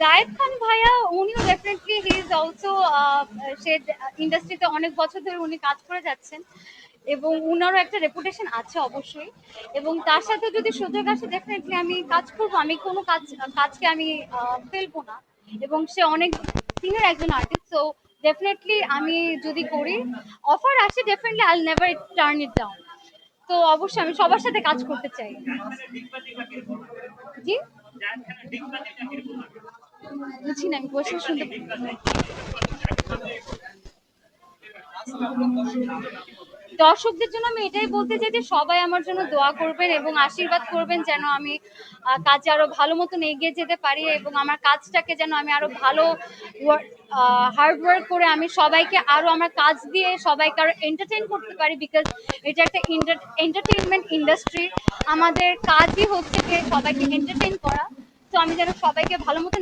জায়েদ খান ভাইয়া উনিও definitely he is also সে ইন্ডাস্ট্রিতে অনেক বছর ধরে উনি কাজ করে যাচ্ছেন এবং উনারও একটা রেপুটেশন আছে অবশ্যই। এবং তার সাথে যদি সুযোগ আসে ডেফিনেটলি আমি কাজ করব। আমি কোনো কাজ কাজকে আমি ফেলব না। এবং সে অনেক সিনিয়র একজন আর্টিস্ট সো ডেফিনেটলি আমি যদি করি অফার আসে definitely I never turn it down তো অবশ্যই আমি সবার সাথে কাজ করতে চাই। জি? বুঝি না, আমি কোয়েশ্চেন শুনতে দর্শকদের জন্য আমি এটাই বলতে চাই যে সবাই আমার জন্য দোয়া করবেন এবং আশীর্বাদ করবেন যেন আমি কাজে আরও ভালো মতন এগিয়ে যেতে পারি এবং আমার কাজটাকে যেন আমি আরও ভালো হার্ড ওয়ার্ক করে আমি সবাইকে আরও আমার কাজ দিয়ে সবাইকে আরও এন্টারটেইন করতে পারি বিকজ এটা একটা এন্টারটেইনমেন্ট ইন্ডাস্ট্রি আমাদের কাজই হচ্ছে সবাইকে এন্টারটেইন করা। তো আমি যেন সবাইকে ভালো মতন